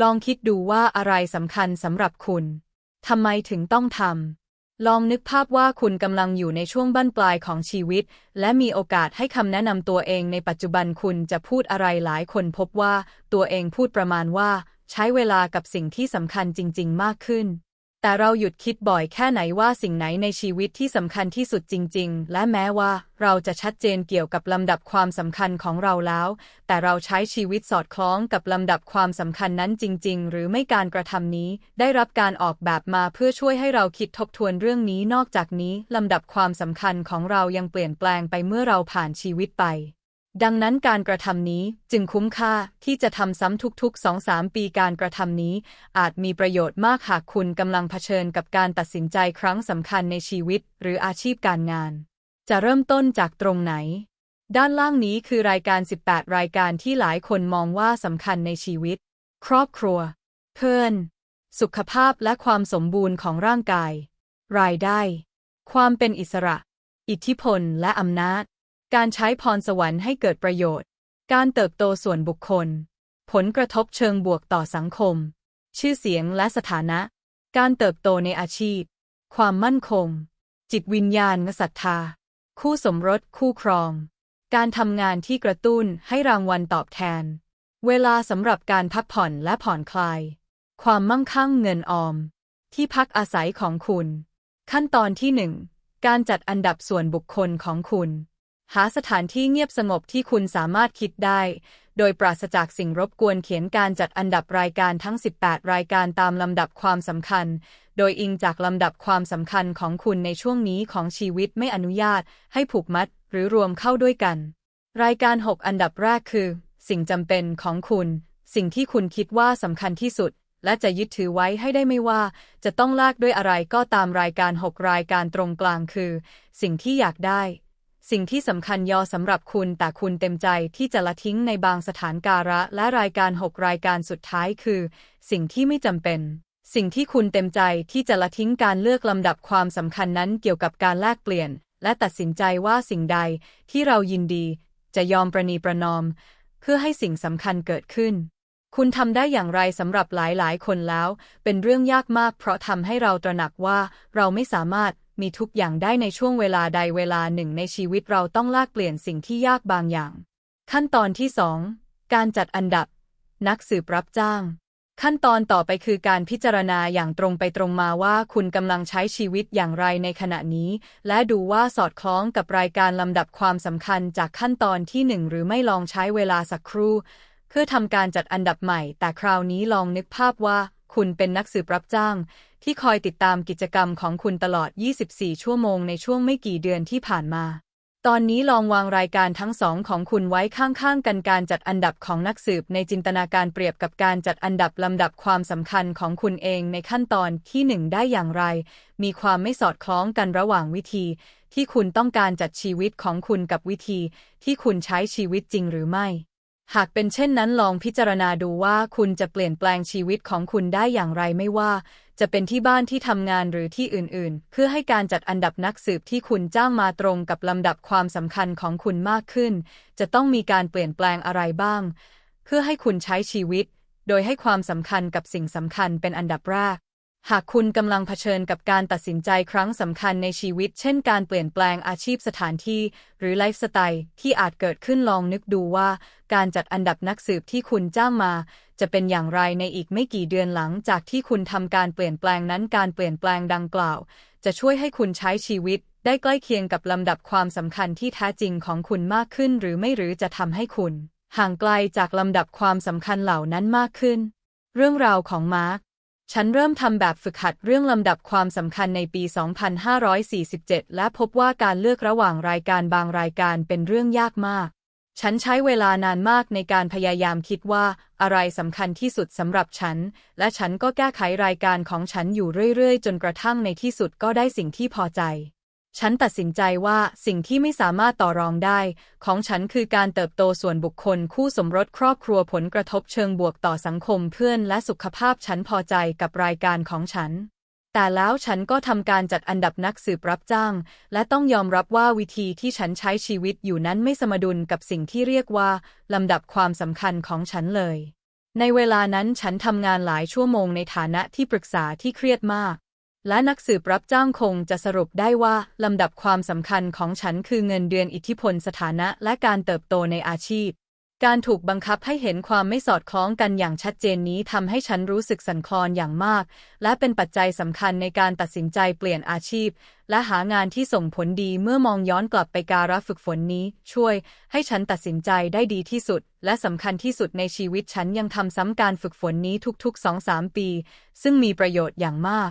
ลองคิดดูว่าอะไรสำคัญสำหรับคุณ ทำไมถึงต้องทำ ลองนึกภาพว่าคุณกำลังอยู่ในช่วงบั้นปลายของชีวิต และมีโอกาสให้คำแนะนำตัวเองในปัจจุบันคุณจะพูดอะไรหลายคนพบว่า ตัวเองพูดประมาณว่า ใช้เวลากับสิ่งที่สำคัญจริง ๆ มากขึ้น แต่เราหยุดคิดบ่อยแค่ไหนว่าสิ่งไหนในชีวิตที่สำคัญที่สุดจริง ๆ และแม้ว่าเราจะชัดเจนเกี่ยวกับลำดับความสำคัญของเราแล้ว แต่เราใช้ชีวิตสอดคล้องกับลำดับความสำคัญนั้นจริง ๆ หรือไม่การกระทำนี้ ได้รับการออกแบบมาเพื่อช่วยให้เราคิดทบทวนเรื่องนี้นอกจากนี้ลำดับความสำคัญของเรายังเปลี่ยนแปลงไปเมื่อเราผ่านชีวิตไป ดังนั้นการกระทำนี้จึงคุ้มค่าที่จะทำซ้ำทุกๆ2-3ปีการกระทำนี้ อาจมีประโยชน์มากหากคุณกำลังเผชิญกับการตัดสินใจครั้งสำคัญในชีวิตหรืออาชีพการงาน จะเริ่มต้นจากตรงไหน ด้านล่างนี้คือรายการ 18 รายการที่หลายคนมองว่าสำคัญในชีวิต ครอบครัว เพื่อน สุขภาพและความสมบูรณ์ของร่างกาย รายได้ ความเป็นอิสระ อิทธิพลและอำนาจ การใช้พรสวรรค์ให้เกิดประโยชน์ การเติบโตส่วนบุคคล ผลกระทบเชิงบวกต่อสังคม ชื่อเสียงและสถานะ การเติบโตในอาชีพ ความมั่นคง จิตวิญญาณและศรัทธา คู่สมรสคู่ครอง การทำงานที่กระตุ้นให้รางวัลตอบแทน เวลาสำหรับการพักผ่อนและผ่อนคลาย ความมั่งคั่งเงินออม ที่พักอาศัยของคุณ ขั้นตอนที่หนึ่งการจัดอันดับส่วนบุคคลของคุณ หาสถานที่เงียบสงบที่คุณสามารถคิดได้ โดยปราศจากสิ่งรบกวนเขียนการจัดอันดับรายการทั้ง 18 รายการตามลำดับความสำคัญ โดยอิงจากลำดับความสำคัญของคุณในช่วงนี้ของชีวิตไม่อนุญาต ให้ผูกมัดหรือรวมเข้าด้วยกัน รายการ 6 อันดับแรกคือ สิ่งจำเป็นของคุณ สิ่งที่คุณคิดว่าสำคัญที่สุด และจะยึดถือไว้ให้ได้ไม่ว่า จะต้องลากด้วยอะไรก็ตามรายการ 6 รายการตรงกลางคือ สิ่งที่อยากได้ สิ่งที่สำคัญยอสำหรับคุณแต่คุณเต็มใจที่จะละทิ้งในบางสถานการะและรายการ 6 รายการสุดท้ายคือ สิ่งที่ไม่จำเป็น สิ่งที่คุณเต็มใจที่จะละทิ้งการเลือกลำดับความสำคัญนั้นเกี่ยวกับการแลกเปลี่ยน และตัดสินใจว่าสิ่งใดที่เรายินดี จะยอมประนีประนอม เพื่อให้สิ่งสำคัญเกิดขึ้น คุณทำได้อย่างไรสำหรับหลายๆ คนแล้ว เป็นเรื่องยากมากเพราะทำให้เราตระหนักว่าเราไม่สามารถ มีทุกอย่างได้ในช่วงเวลาใดเวลาหนึ่งในชีวิตเราต้องลากเปลี่ยนสิ่งที่ยากบางอย่าง ขั้นตอนที่ 2 การจัดอันดับ นักสืบรับจ้าง ขั้นตอนต่อไปคือการพิจารณาอย่างตรงไปตรงมาว่าคุณกำลังใช้ชีวิตอย่างไรในขณะนี้ และดูว่าสอดคล้องกับรายการลำดับความสำคัญจากขั้นตอนที่หนึ่งหรือไม่ลองใช้เวลาสักครู่เพื่อทำการจัดอันดับใหม่ แต่คราวนี้ลองนึกภาพว่า คุณเป็นนักสืบรับจ้าง ที่คอยติดตามกิจกรรมของคุณตลอด 24 ชั่วโมงในช่วงไม่กี่เดือนที่ผ่านมา ตอนนี้ลองวางรายการทั้งสองของคุณไว้ข้างๆ กันการจัดอันดับของนักสืบในจินตนาการเปรียบกับการจัดอันดับลำดับความสำคัญของคุณเองในขั้นตอนที่หนึ่งได้อย่างไร มีความไม่สอดคล้องกันระหว่างวิธี ที่คุณต้องการจัดชีวิตของคุณกับวิธี ที่คุณใช้ชีวิตจริงหรือไม่หากเป็นเช่นนั้นลองพิจารณาดูว่าคุณจะเปลี่ยนแปลงชีวิตของคุณได้อย่างไรไม่ว่า จะเป็นที่บ้านที่ทำงานหรือที่อื่น ๆ เพื่อให้การจัดอันดับนักสืบที่คุณจ้างมาตรงกับลำดับความสำคัญของคุณมากขึ้น จะต้องมีการเปลี่ยนแปลงอะไรบ้าง เพื่อให้คุณใช้ชีวิต โดยให้ความสำคัญกับสิ่งสำคัญเป็นอันดับแรก หากคุณกำลังเผชิญกับการตัดสินใจครั้งสำคัญในชีวิต เช่นการเปลี่ยนแปลงอาชีพสถานที่ หรือไลฟ์สไตล์ที่อาจเกิดขึ้นลองนึกดูว่า การจัดอันดับนักสืบที่คุณจ้างมา จะเป็นอย่างไรในอีกไม่กี่เดือนหลังจากที่คุณทำการเปลี่ยนแปลงนั้นการเปลี่ยนแปลงดังกล่าว จะช่วยให้คุณใช้ชีวิต ได้ใกล้เคียงกับลำดับความสำคัญที่แท้จริงของคุณมากขึ้น หรือไม่หรือจะทำให้คุณ ห่างไกลจากลำดับความสำคัญเหล่านั้นมากขึ้น เรื่องราวของมาร์ค ฉันเริ่มทำแบบฝึกหัดเรื่องลำดับความสำคัญในปี 2547 และพบว่าการเลือกระหว่างรายการบางรายการเป็นเรื่องยากมาก ฉันใช้เวลานานมากในการพยายามคิดว่าอะไรสำคัญที่สุดสำหรับฉัน และฉันก็แก้ไขรายการของฉันอยู่เรื่อยๆ จนกระทั่งในที่สุดก็ได้สิ่งที่พอใจ ฉันตัดสินใจว่าสิ่งที่ไม่สามารถต่อรองได้ ของฉันคือการเติบโตส่วนบุคคลคู่สมรสครอบครัวผลกระทบเชิงบวกต่อสังคมเพื่อนและสุขภาพฉันพอใจกับรายการของฉัน แต่แล้วฉันก็ทำการจัดอันดับนักสืบรับจ้าง และต้องยอมรับว่าวิธีที่ฉันใช้ชีวิตอยู่นั้นไม่สมดุลกับสิ่งที่เรียกว่าลำดับความสำคัญของฉันเลย ในเวลานั้นฉันทำงานหลายชั่วโมงในฐานะที่ปรึกษาที่เครียดมาก และนักสืบรับจ้างคงจะสรุปได้ว่า ลำดับความสำคัญของฉันคือเงินเดือนอิทธิพลสถานะและการเติบโตในอาชีพ การถูกบังคับให้เห็นความไม่สอดคล้องกันอย่างชัดเจนนี้ทำให้ฉันรู้สึกสั่นคลอนอย่างมาก และเป็นปัจจัยสำคัญในการตัดสินใจเปลี่ยนอาชีพ และหางานที่ส่งผลดีเมื่อมองย้อนกลับไปการฝึกฝนนี้ ช่วย ให้ฉันตัดสินใจได้ดีที่สุด และสำคัญที่สุดในชีวิตฉันยังทำซ้ำการฝึกฝนนี้ทุกๆ2-3ปี ซึ่งมีประโยชน์อย่างมาก